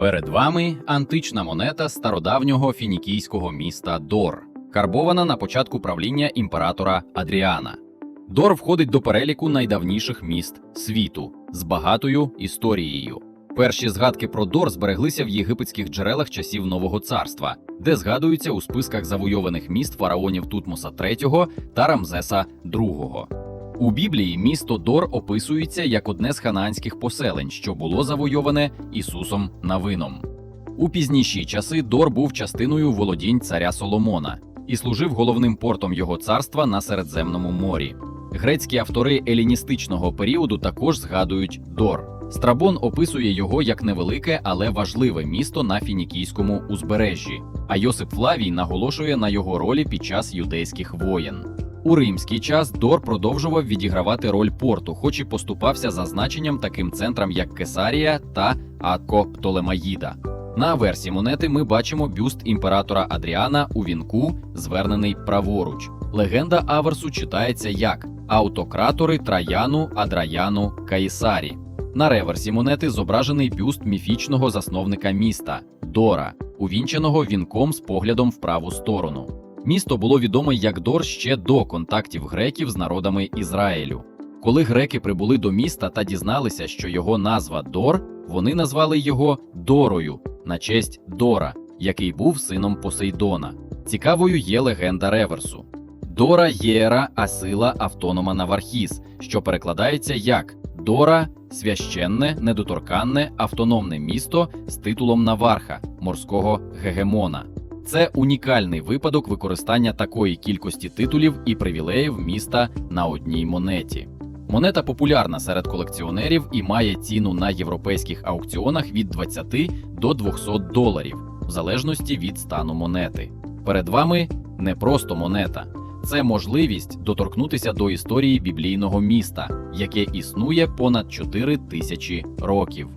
Перед вами антична монета стародавнього фінікійського міста Дор, карбована на початку правління імператора Адріана. Дор входить до переліку найдавніших міст світу з багатою історією. Перші згадки про Дор збереглися в єгипетських джерелах часів Нового царства, де згадуються у списках завойованих міст фараонів Тутмоса III та Рамзеса II. У Біблії місто Дор описується як одне з ханаанських поселень, що було завойоване Ісусом Навином. У пізніші часи Дор був частиною володінь царя Соломона і служив головним портом його царства на Середземному морі. Грецькі автори еліністичного періоду також згадують Дор. Страбон описує його як невелике, але важливе місто на фінікійському узбережжі. А Йосип Флавій наголошує на його ролі під час юдейських воєн. У римський час Дор продовжував відігравати роль порту, хоч і поступався за значенням таким центрам, як Кесарія та Акко Птолемаїда. На аверсі монети ми бачимо бюст імператора Адріана у вінку, звернений праворуч. Легенда Аверсу читається як автократори Траяну, Адраяну, Каїсарі. На реверсі монети зображений бюст міфічного засновника міста Дора, увінченого вінком з поглядом в праву сторону. Місто було відоме як Дор ще до контактів греків з народами Ізраїлю. Коли греки прибули до міста та дізналися, що його назва Дор, вони назвали його Дорою на честь Дора, який був сином Посейдона. Цікавою є легенда реверсу. Дора Єра Асила Автонома Навархіс, що перекладається як Дора священне, недоторканне, автономне місто з титулом Наварха, морського гегемона. Це унікальний випадок використання такої кількості титулів і привілеїв міста на одній монеті. Монета популярна серед колекціонерів і має ціну на європейських аукціонах від 20 до 200 доларів, в залежності від стану монети. Перед вами не просто монета, це можливість доторкнутися до історії біблійного міста, яке існує понад 4 тисячі років.